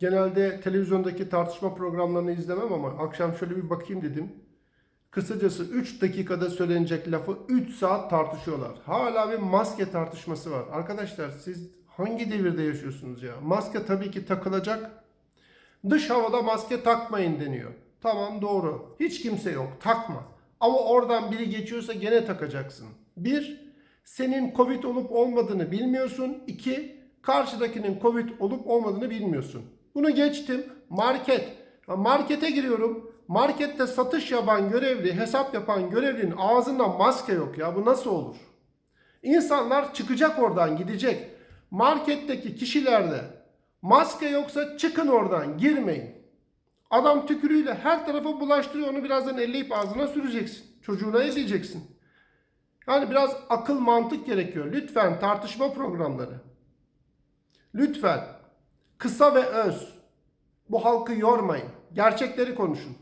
Genelde televizyondaki tartışma programlarını izlemem ama akşam şöyle bir bakayım dedim. Kısacası 3 dakikada söylenecek lafı 3 saat tartışıyorlar. Hala bir maske tartışması var. Arkadaşlar siz hangi devirde yaşıyorsunuz ya? Maske tabii ki takılacak. Dış havada maske takmayın deniyor. Tamam doğru. Hiç kimse yok. Takma. Ama oradan biri geçiyorsa gene takacaksın. Bir, senin Covid olup olmadığını bilmiyorsun. İki, karşıdakinin Covid olup olmadığını bilmiyorsun. Bunu geçtim. Market. Markete giriyorum. Markette satış yapan görevli, hesap yapan görevlinin ağzında maske yok ya. Bu nasıl olur? İnsanlar çıkacak oradan gidecek. Marketteki kişilerde maske yoksa çıkın oradan girmeyin. Adam tükürüğüyle her tarafa bulaştırıyor onu birazdan elleyip ağzına süreceksin. Çocuğuna edeceksin. Yani biraz akıl mantık gerekiyor. Lütfen tartışma programları. Lütfen kısa ve öz. Bu halkı yormayın. Gerçekleri konuşun.